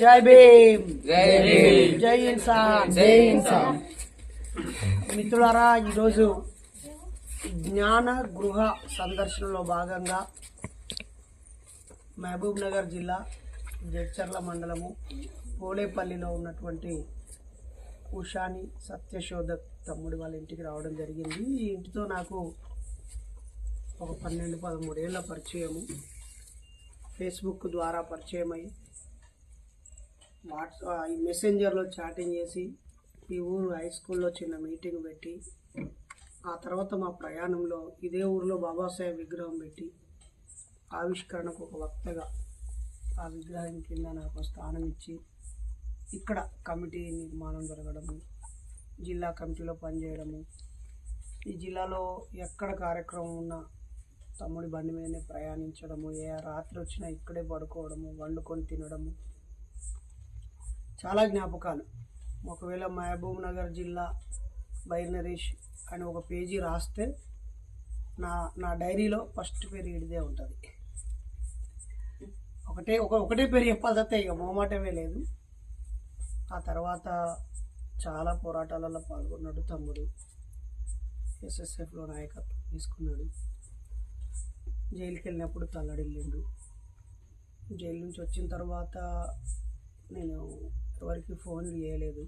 జై భీమ్. జై భీమ్. జై ఇన్సాన్ జై ఇన్సాన్. మిత్రులారా ఈరోజు జ్ఞాన గృహ సందర్శనలో భాగంగా మహబూబ్ నగర్ జిల్లా జడ్చర్ల మండలము పోలేపల్లిలో ఉన్నటువంటి ఉషాని సత్యశోధక్ తమ్ముడి వాళ్ళ ఇంటికి రావడం జరిగింది. ఈ ఇంటితో నాకు ఒక పన్నెండు పదమూడేళ్ళ పరిచయము. ఫేస్బుక్ ద్వారా పరిచయం అయ్యి వాట్స్ ఈ మెసెంజర్లో చాటింగ్ చేసి ఈ ఊరు హై స్కూల్లో చిన్న మీటింగ్ పెట్టి ఆ తర్వాత మా ప్రయాణంలో ఇదే ఊరిలో బాబాసాహెబ్ విగ్రహం పెట్టి ఆవిష్కరణకు ఒక వక్తగా ఆ విగ్రహం కింద నాకు స్థానం ఇచ్చి ఇక్కడ కమిటీ నిర్మాణం జరగడము జిల్లా కమిటీలో పనిచేయడము ఈ జిల్లాలో ఎక్కడ కార్యక్రమం ఉన్నా తమ్ముడి బండి మీదనే ప్రయాణించడము ఏ రాత్రి వచ్చినా ఇక్కడే పడుకోవడము వండుకొని తినడము చాలా జ్ఞాపకాలు. ఒకవేళ మహబూబ్ నగర్ జిల్లా బై నరేష్ అని ఒక పేజీ రాస్తే నా నా డైరీలో ఫస్ట్ పేరు ఇడిదే ఉంటుంది. ఒకటే ఒక ఒకటే పేరు చెప్పాల్సి వస్తే ఇక మోమాటమే లేదు. ఆ తర్వాత చాలా పోరాటాలలో పాల్గొన్నాడు తమ్ముడు. ఎస్ఎస్ఎఫ్లో నాయకత్వం తీసుకున్నాడు. జైలుకి వెళ్ళినప్పుడు తల్లడిల్లిండు. జైలు నుంచి వచ్చిన తర్వాత నేను ఎవరికి ఫోన్లు చేయలేదు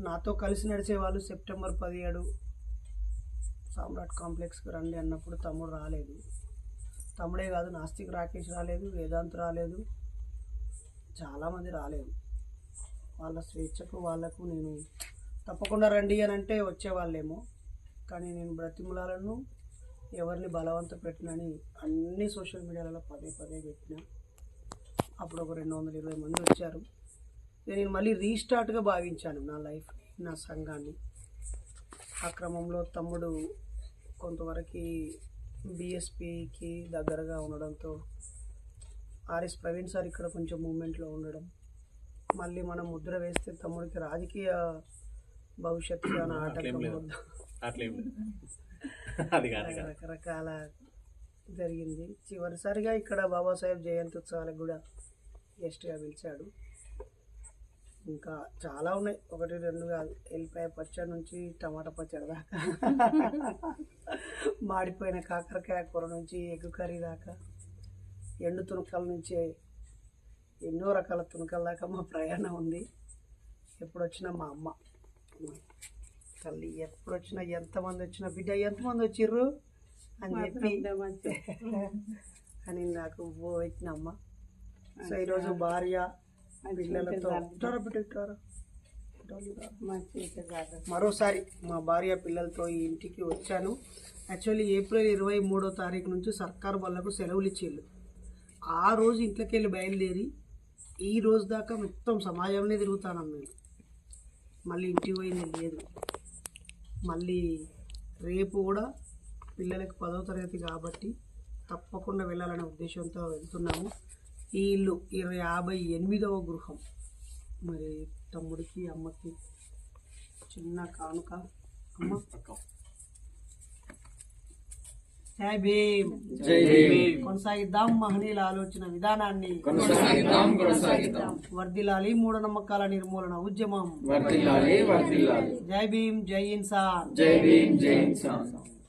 నాతో కలిసి నడిచే వాళ్ళు సెప్టెంబర్ పదిహేడు సామ్రాట్ కాంప్లెక్స్కి రండి అన్నప్పుడు తమ్ముడు రాలేదు. తమ్ముడే కాదు నాస్తిక్ రాకేష్ రాలేదు వేదాంత్ రాలేదు. చాలామంది రాలేదు. వాళ్ళ స్వేచ్ఛకు వాళ్ళకు నేను తప్పకుండా రండి అని అంటే వచ్చేవాళ్ళేమో. కానీ నేను బ్రతిములాలను ఎవరిని బలవంత పెట్టినని అన్ని సోషల్ మీడియాలలో పదే పదే పెట్టిన. అప్పుడు ఒక రెండు వందల ఇరవై మంది వచ్చారు. నేను మళ్ళీ రీస్టార్ట్గా భావించాను నా లైఫ్ని నా సంఘాన్ని. ఆ క్రమంలో తమ్ముడు కొంతవరకు బిఎస్పికి దగ్గరగా ఉండడంతో ఆర్ఎస్ ప్రవీణ్ సార్ ఇక్కడ కొంచెం మూమెంట్లో ఉండడం. మళ్ళీ మనం ముద్ర వేస్తే తమ్ముడికి రాజకీయ భవిష్యత్తు అని ఆటంకం. రకరకాల జరిగింది. చివరిసారిగా ఇక్కడ బాబాసాహెబ్ జయంతి ఉత్సవాలకు కూడా గెస్ట్గా పిలిచాడు. ఇంకా చాలా ఉన్నాయి. ఒకటి రెండు కాదు. ఎల్లిపాయ పచ్చడి నుంచి టమాటా పచ్చడి దాకా. మాడిపోయిన కాకరకాయ కూర నుంచి ఎగ్ కర్రీ దాకా. ఎండు తునకల నుంచి ఎన్నో రకాల తునకల దాకా మా ప్రయాణం ఉంది. ఎప్పుడు వచ్చినా మా అమ్మ తల్లి ఎప్పుడు వచ్చినా ఎంతమంది వచ్చినా బిడ్డ ఎంతమంది వచ్చిర్రు? అని చెప్పి అని నాకు వచ్చిన అమ్మ. సో ఈరోజు భార్య పిల్లలతో. మరోసారి మా భార్య పిల్లలతో ఈ ఇంటికి వచ్చాను. యాక్చువల్లీ ఏప్రిల్ ఇరవై మూడో తారీఖు నుంచి సర్కార్ వాళ్ళకు సెలవులు ఇచ్చేళ్ళు. ఆ రోజు ఇంట్లోకి వెళ్ళి బయలుదేరి ఈ రోజు దాకా మొత్తం సమాజంలో తిరుగుతాను మేము. మళ్ళీ ఇంటికి పోయింది లేదు. మళ్ళీ రేపు కూడా పిల్లలకు పదో తరగతి కాబట్టి తప్పకుండా వెళ్ళాలనే ఉద్దేశంతో వెళ్తున్నాము. ఈ ఇల్లు. ఇరవై యాభై ఎనిమిదవ గృహం. మరి తమ్ముడికి అమ్మకి చిన్న కానుక. అమ్మ. జై భీమ్. జై భీమ్. కొనసాగిద్దాం మహనీయుల ఆలోచన విధానాన్ని. వర్దిలాలి మూఢనమ్మకాల నిర్మూలన ఉద్యమం. జై భీమ్ జై ఇన్సాన్. జై భీమ్ జై ఇన్సాన్.